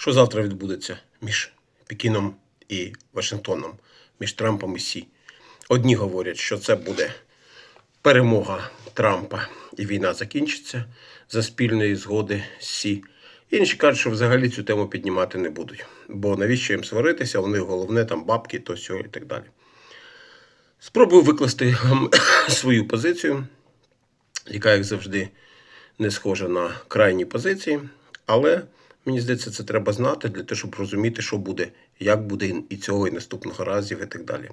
Що завтра відбудеться між Пекіном і Вашингтоном, між Трампом і Сі? Одні говорять, що це буде перемога Трампа і війна закінчиться за спільної згоди з Сі. Інші кажуть, що взагалі цю тему піднімати не будуть. Бо навіщо їм сваритися? У них головне там бабки, то сьо і так далі. Спробую викласти свою позицію, яка, як завжди, не схожа на крайні позиції. Але мені здається, це треба знати для того, щоб розуміти, що буде, як буде і цього, і наступного разів, і так далі.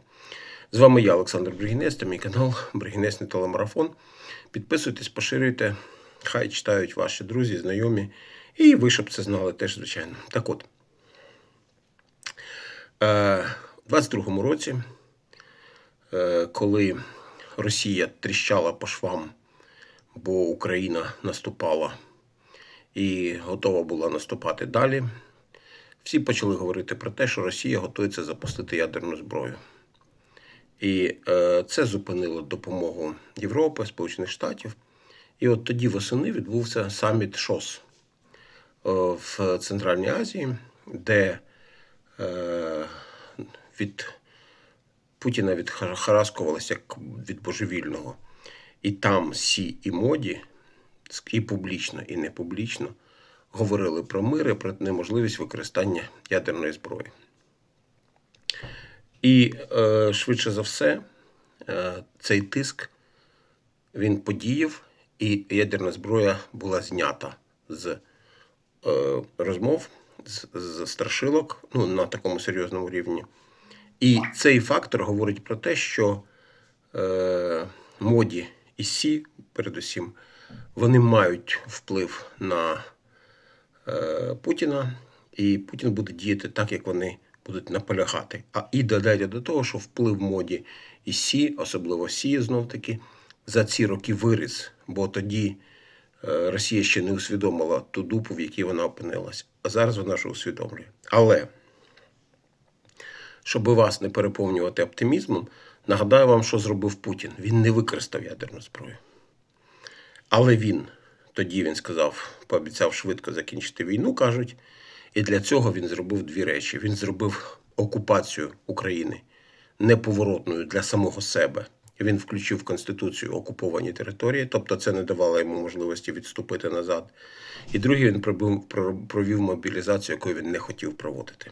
З вами я, Олександр Бригінець, та мій канал Бригінецький телемарафон. Підписуйтесь, поширюйте, хай читають ваші друзі, знайомі. І ви щоб це знали теж, звичайно. Так от, е, у 22-му році, е, коли Росія тріщала по швам, бо Україна наступала і готова була наступати далі, всі почали говорити про те, що Росія готується запустити ядерну зброю. І е, це зупинило допомогу Європи, Сполучених Штатів. І от тоді восени відбувся саміт ШОС е, в Центральній Азії, де е, від Путіна відхараскувалося як від божевільного. І там Сі і моді, і публічно, і не публічно, говорили про мир і про неможливість використання ядерної зброї. І е, швидше за все, е, цей тиск він подіяв, і ядерна зброя була знята з е, розмов, з, з страшилок ну, на такому серйозному рівні. І цей фактор говорить про те, що е, моді і Сі, передусім, вони мають вплив на е, Путіна, і Путін буде діяти так, як вони будуть наполягати. А і додайте до того, що вплив моді і Сі, особливо Сі, знов таки, за ці роки виріс, бо тоді е, Росія ще не усвідомила ту дупу, в якій вона опинилась. А зараз вона вже усвідомлює. Але щоб вас не переповнювати оптимізмом, нагадаю вам, що зробив Путін. Він не використав ядерну зброю. Але він тоді він сказав, пообіцяв швидко закінчити війну, кажуть. І для цього він зробив дві речі: він зробив окупацію України неповоротною для самого себе. Він включив в Конституцію окуповані території, тобто це не давало йому можливості відступити назад. І другий він провів мобілізацію, яку він не хотів проводити.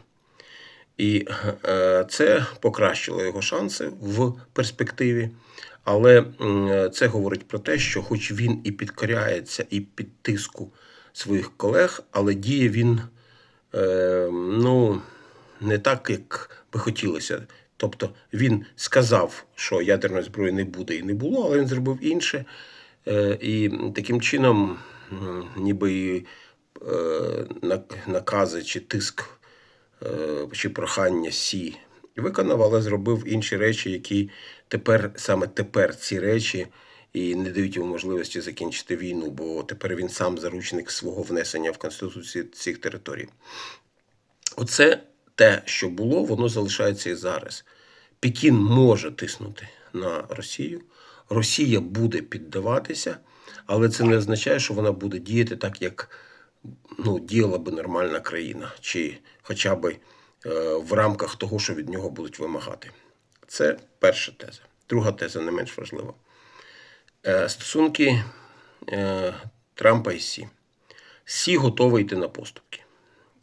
І е, це покращило його шанси в перспективі. Але це говорить про те, що, хоч він і підкоряється, і під тиску своїх колег, але діє він е, ну, не так, як би хотілося. Тобто він сказав, що ядерної зброї не буде і не було, але він зробив інше. Е, і таким чином, ніби накази чи тиск чи прохання Сі виконав, але зробив інші речі, які тепер саме тепер ці речі і не дають йому можливості закінчити війну, бо тепер він сам заручник свого внесення в Конституцію цих територій. Оце те, що було, воно залишається і зараз. Пекін може тиснути на Росію, Росія буде піддаватися, але це не означає, що вона буде діяти так, як ну, діяла би нормальна країна, чи хоча б е, в рамках того, що від нього будуть вимагати. Це перша теза. Друга теза не менш важлива. Е, стосунки е, Трампа і Сі. Сі готовий йти на поступки.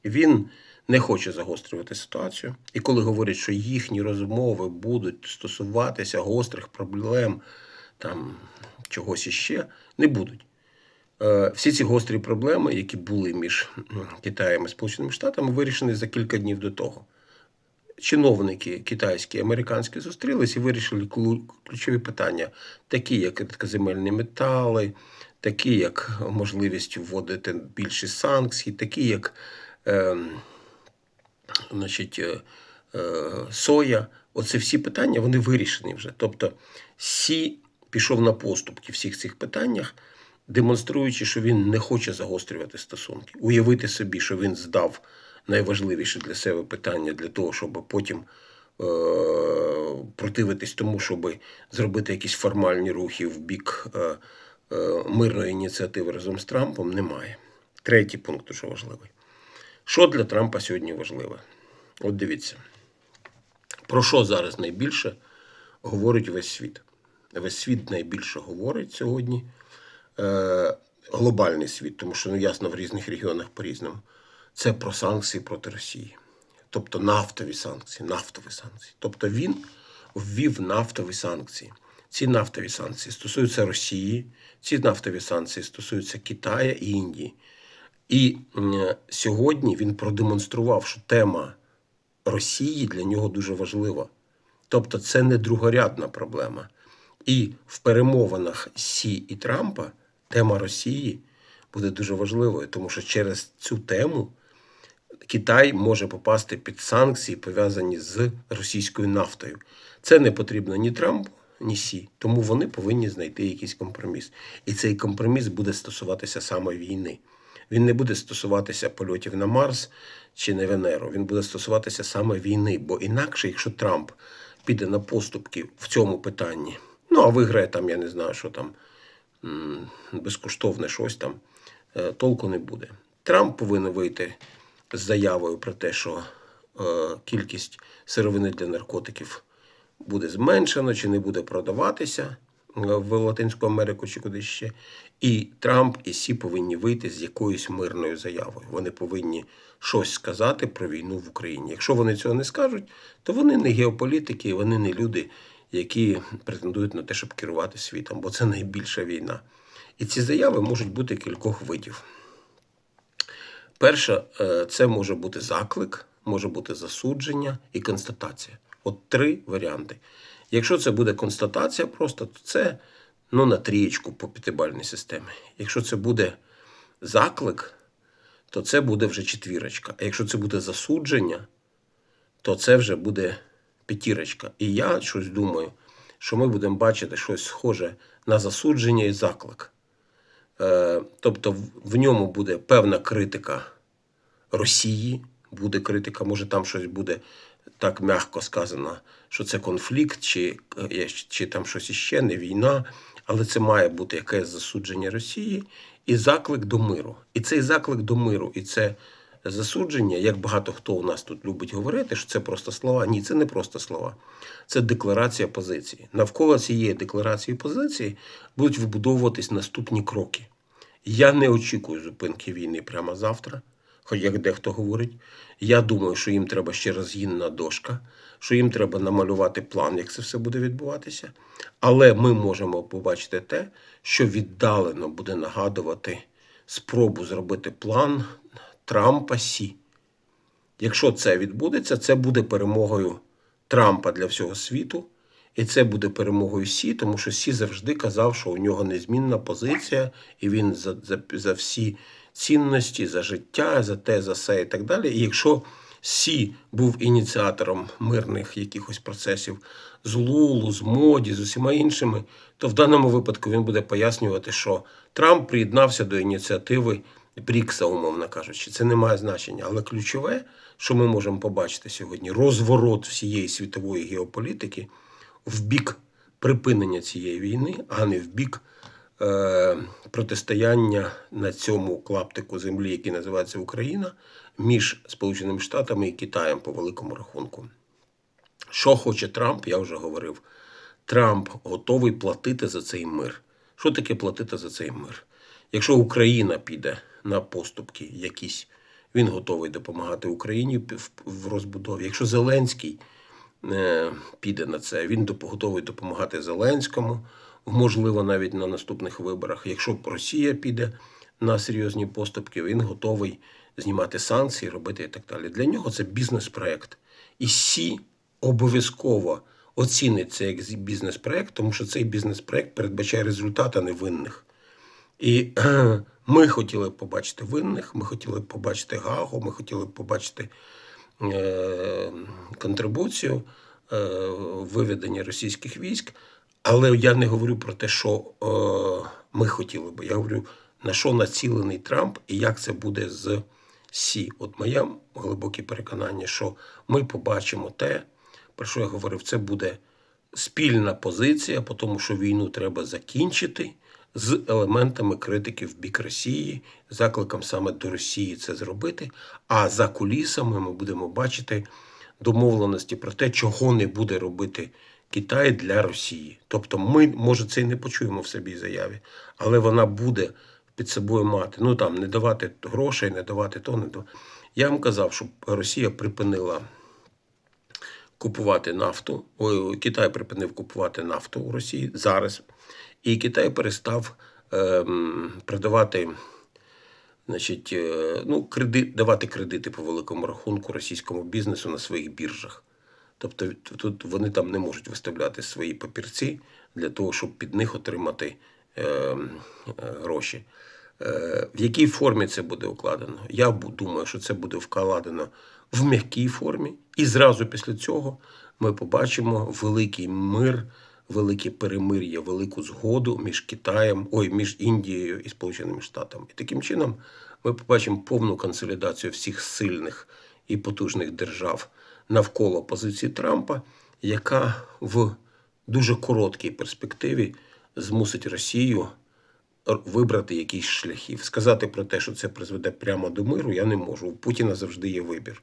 Він не хоче загострювати ситуацію. І коли говорять, що їхні розмови будуть стосуватися гострих проблем, там чогось іще, не будуть. Е, всі ці гострі проблеми, які були між Китаєм і Сполученими Штатами, вирішені за кілька днів до того. Чиновники китайські і американські зустрілись і вирішили ключові питання, такі як рідкоземельні метали, такі як можливість вводити більше санкцій, такі як е, значить, е, соя. Оце всі питання вони вирішені вже. Тобто Сі пішов на поступки в всіх цих питаннях, демонструючи, що він не хоче загострювати стосунки, уявити собі, що він здав найважливіше для себе питання для того, щоб потім е, противитись тому, щоб зробити якісь формальні рухи в бік е, е, мирної ініціативи разом з Трампом, немає. Третій пункт дуже важливий. Що для Трампа сьогодні важливе? От дивіться, про що зараз найбільше говорить весь світ? Весь світ найбільше говорить сьогодні. Е, глобальний світ, тому що ну ясно в різних регіонах по-різному. Це про санкції проти Росії. Тобто нафтові санкції, нафтові санкції. Тобто він ввів нафтові санкції. Ці нафтові санкції стосуються Росії, ці нафтові санкції стосуються Китаю і Індії. І сьогодні він продемонстрував, що тема Росії для нього дуже важлива. Тобто, це не другорядна проблема. І в перемовинах Сі і Трампа тема Росії буде дуже важливою, тому що через цю тему Китай може попасти під санкції, пов'язані з російською нафтою. Це не потрібно ні Трампу, ні Сі, тому вони повинні знайти якийсь компроміс. І цей компроміс буде стосуватися саме війни. Він не буде стосуватися польотів на Марс чи на Венеру. Він буде стосуватися саме війни. Бо інакше, якщо Трамп піде на поступки в цьому питанні, ну а виграє там, я не знаю, що там безкоштовне щось там, е, толку не буде. Трамп повинен вийти з заявою про те, що е, кількість сировини для наркотиків буде зменшено чи не буде продаватися е, в Латинську Америку чи кудись ще. І Трамп і Сі повинні вийти з якоюсь мирною заявою. Вони повинні щось сказати про війну в Україні. Якщо вони цього не скажуть, то вони не геополітики, вони не люди, які претендують на те, щоб керувати світом, бо це найбільша війна. І ці заяви можуть бути кількох видів. Перше, це може бути заклик, може бути засудження і констатація. От три варіанти. Якщо це буде констатація, просто то це ну, на трієчку по п'ятибальній системі. Якщо це буде заклик, то це буде вже четвірочка. А якщо це буде засудження, то це вже буде п'ятірочка. І я щось думаю, що ми будемо бачити щось схоже на засудження і заклик. Е, Тобто в- ньому буде певна критика Росії, буде критика, може там щось буде так м'яко сказано, що це конфлікт, чи, е, чи там щось іще, не війна, але це має бути якесь засудження Росії і заклик до миру. І цей заклик до миру, і це засудження, як багато хто у нас тут любить говорити, що це просто слова. Ні, це не просто слова. Це декларація позиції. Навколо цієї декларації позиції будуть вибудовуватись наступні кроки. Я не очікую зупинки війни прямо завтра, хоч як дехто говорить. Я думаю, що їм треба ще розгінна дошка, що їм треба намалювати план, як це все буде відбуватися. Але ми можемо побачити те, що віддалено буде нагадувати спробу зробити план Трампа Сі. Якщо це відбудеться, це буде перемогою Трампа для всього світу. І це буде перемогою Сі, тому що Сі завжди казав, що у нього незмінна позиція, і він за, за, за всі цінності, за життя, за те, за все і так далі. І якщо Сі був ініціатором мирних якихось процесів з Лулу, з Моді, з усіма іншими, то в даному випадку він буде пояснювати, що Трамп приєднався до ініціативи Брікса, умовно кажучи. Це не має значення. Але ключове, що ми можемо побачити сьогодні, розворот всієї світової геополітики в бік припинення цієї війни, а не в бік е, протистояння на цьому клаптику землі, який називається Україна, між Сполученими Штатами і Китаєм по великому рахунку. Що хоче Трамп, я вже говорив. Трамп готовий платити за цей мир. Що таке платити за цей мир? Якщо Україна піде на поступки якісь, він готовий допомагати Україні в- розбудові. Якщо Зеленський е, піде на це, він готовий допомагати Зеленському, можливо, навіть на наступних виборах. Якщо Росія піде на серйозні поступки, він готовий знімати санкції, робити і так далі. Для нього це бізнес-проект. І Сі обов'язково оцінить це як бізнес-проект, тому що цей бізнес-проект передбачає результат, а не винних. І ми хотіли б побачити винних, ми хотіли побачити Гагу, ми хотіли побачити е, контрибуцію, е, виведення російських військ. Але я не говорю про те, що е, ми хотіли би. Я говорю, на що націлений Трамп і як це буде з Сі. От моє глибоке переконання, що ми побачимо те, про що я говорив, це буде спільна позиція, по тому що війну треба закінчити, з елементами критики в бік Росії, закликом саме до Росії це зробити. А за кулісами ми будемо бачити домовленості про те, чого не буде робити Китай для Росії. Тобто, ми, може, це і не почуємо в собі заяві, але вона буде під собою мати. Ну там не давати грошей, не давати то, не давати. Я вам казав, що Росія припинила купувати нафту. Ой, Китай припинив купувати нафту у Росії зараз. І Китай перестав ем, продавати, значить, е, ну, кредит, давати кредити по великому рахунку російському бізнесу на своїх біржах. Тобто тут вони там не можуть виставляти свої папірці для того, щоб під них отримати е, е, гроші. Е, в якій формі це буде укладено? Я думаю, що це буде вкладено в м'якій формі, і зразу після цього ми побачимо великий мир, велике перемир'я, велику згоду між Китаєм, ой, між Індією і Сполученими Штатами. І таким чином ми побачимо повну консолідацію всіх сильних і потужних держав навколо позиції Трампа, яка в дуже короткій перспективі змусить Росію вибрати якісь шляхів. Сказати про те, що це призведе прямо до миру, я не можу. У Путіна завжди є вибір.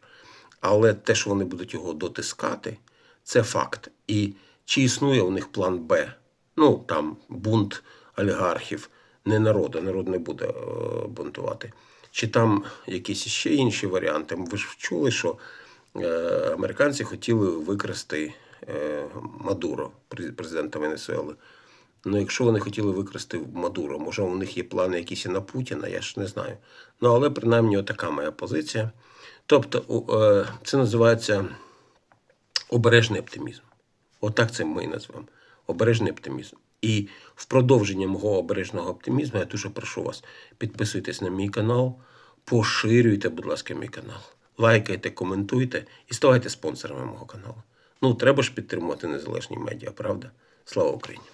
Але те, що вони будуть його дотискати, це факт. І чи існує у них план Б? Ну там бунт олігархів, не народу, народ не буде е, бунтувати. Чи там якісь ще інші варіанти? Ви ж чули, що е, американці хотіли викрасти е, Мадуро, президента Венесуели. Ну, якщо вони хотіли викрасти Мадуро, може у них є плани якісь і на Путіна, я ж не знаю. Ну, але принаймні отака моя позиція. Тобто, це називається обережний оптимізм. Отак це ми назвемо. Обережний оптимізм. І в продовження мого обережного оптимізму я дуже прошу вас, підписуйтесь на мій канал, поширюйте, будь ласка, мій канал, лайкайте, коментуйте і ставайте спонсорами мого каналу. Ну, треба ж підтримувати незалежні медіа, правда? Слава Україні!